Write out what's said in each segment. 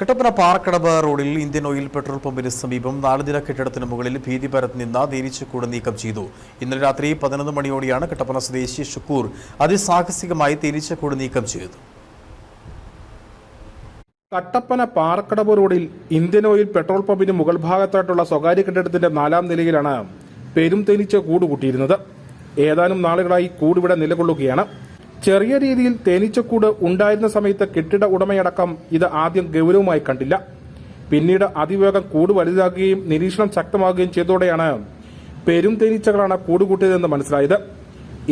കട്ടപ്പന പാറക്കടവ് റോഡിൽ Indian oil petrol പമ്പിന് സമീപം നാലുനില കെട്ടിടത്തിന് മുകളിൽ ഭീതി പരത്ത് നിന്ന തേനീച്ചക്കൂട് നീക്കം ചെയ്തു. ഇന്നലെ രാത്രി പതിനൊന്ന് മണിയോടെയാണ് കട്ടപ്പന സ്വദേശി ഷുക്കൂർ അതിസാഹസികമായി തേനീച്ചക്കൂട് നീക്കം ചെയ്തത് കട്ടപ്പന പാറക്കടവ് റോഡിൽ ഇന്ത്യൻ ഓയിൽ പെട്രോൾ പമ്പിന് മുകൾ ഭാഗത്തായിട്ടുള്ള സ്വകാര്യ കെട്ടിടത്തിന്റെ നാലാം നിലയിലാണ് പെരും തേനീച്ച കൂട് കൂട്ടിയിരുന്നത്. ഏതാനും നാളുകളായി കൂടിവിടെ നിലകൊള്ളുകയാണ്. ചെറിയ രീതിയിൽ തേനീച്ചക്കൂട് ഉണ്ടായിരുന്ന സമയത്ത് കെട്ടിട ഉടമയടക്കം ഇത് ആദ്യം ഗൗരവമായി കണ്ടില്ല. പിന്നീട് അതിവേഗം കൂട് വലുതാകുകയും നിരീക്ഷണം ശക്തമാകുകയും ചെയ്തതോടെയാണ് പെരും തേനീച്ചകളാണ് കൂട് കൂട്ടിയതെന്ന് മനസ്സിലായത്.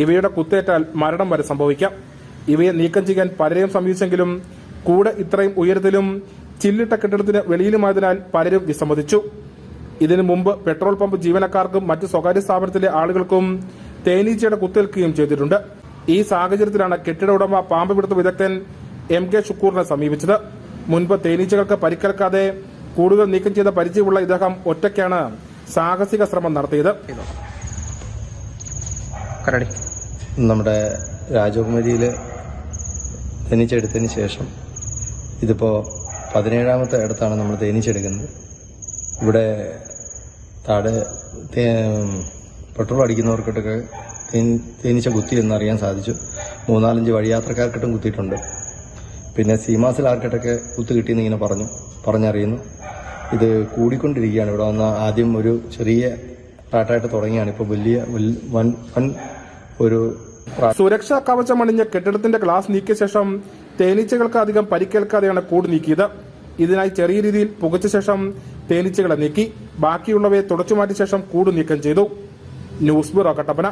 ഇവയുടെ കുത്തേറ്റാൽ മരണം വരെ സംഭവിക്കാം. ഇവയെ നീക്കം ചെയ്യാൻ പലരെയും സമീപിച്ചെങ്കിലും കൂടെ ഇത്രയും ഉയരത്തിലും ചില്ലിട്ട കെട്ടിടത്തിന് വെളിയിലുമായതിനാൽ പലരും വിസമ്മതിച്ചു. ഇതിനു മുമ്പ് പെട്രോൾ പമ്പ് ജീവനക്കാർക്കും മറ്റ് സ്വകാര്യ സ്ഥാപനത്തിലെ ആളുകൾക്കും തേനീച്ചയുടെ കുത്തേൽക്കുകയും ചെയ്തിട്ടുണ്ട്. ഈ സാഹചര്യത്തിലാണ് കെട്ടിട ഉടമ പാമ്പ് പിടുത്ത വിദഗ്ധൻ എം കെ ഷുക്കൂറിനെ സമീപിച്ചത്. മുൻപ് തേനീച്ചകൾക്ക് പരിക്കേൽക്കാതെ കൂടുതൽ നീക്കം ചെയ്ത പരിചയമുള്ള ഇദ്ദേഹം ഒറ്റയ്ക്കാണ് സാഹസിക ശ്രമം നടത്തിയത്. നമ്മുടെ രാജകുമാരിയിൽ തേനീച്ചെടുത്തതിന് ശേഷം ഇതിപ്പോൾ പതിനേഴാമത്തെ ഇടത്താണ് നമ്മൾ തേനീച്ചെടുക്കുന്നത് ഇവിടെ താഴെ പെട്രോൾ അടിക്കുന്നവർക്കിട്ടൊക്കെ തേനി- തേനീച്ച കുത്തി എന്നറിയാൻ സാധിച്ചു. മൂന്നാലഞ്ച് വഴിയാത്രക്കാർക്കിട്ടും കുത്തിയിട്ടുണ്ട്. പിന്നെ സീമാസിൽ ആർക്കിട്ടൊക്കെ കുത്തു കിട്ടിയെന്ന് ഇങ്ങനെ പറഞ്ഞു പറഞ്ഞറിയുന്നു. ഇത് കൂടിക്കൊണ്ടിരിക്കുകയാണ്. ഇവിടെ വന്ന ആദ്യം ഒരു ചെറിയ പാട്ടായിട്ട് തുടങ്ങിയാണ്. ഇപ്പോൾ വലിയ വൻ വൻ ഒരു സുരക്ഷാ കവചം അണിഞ്ഞ കെട്ടിടത്തിന്റെ ഗ്ലാസ് നീക്കിയ ശേഷം തേനീച്ചകൾക്ക് അധികം പരിക്കേൽക്കാതെയാണ് കൂട് നീക്കിയത്. ഇതിനായി ചെറിയ രീതിയിൽ പുകച്ച ശേഷം തേനീച്ചകളെ നീക്കി. ബാക്കിയുള്ളവയെ തുടച്ചുമാറ്റിയ ശേഷം കൂട് നീക്കം ചെയ്തു. News bureau Kattappana.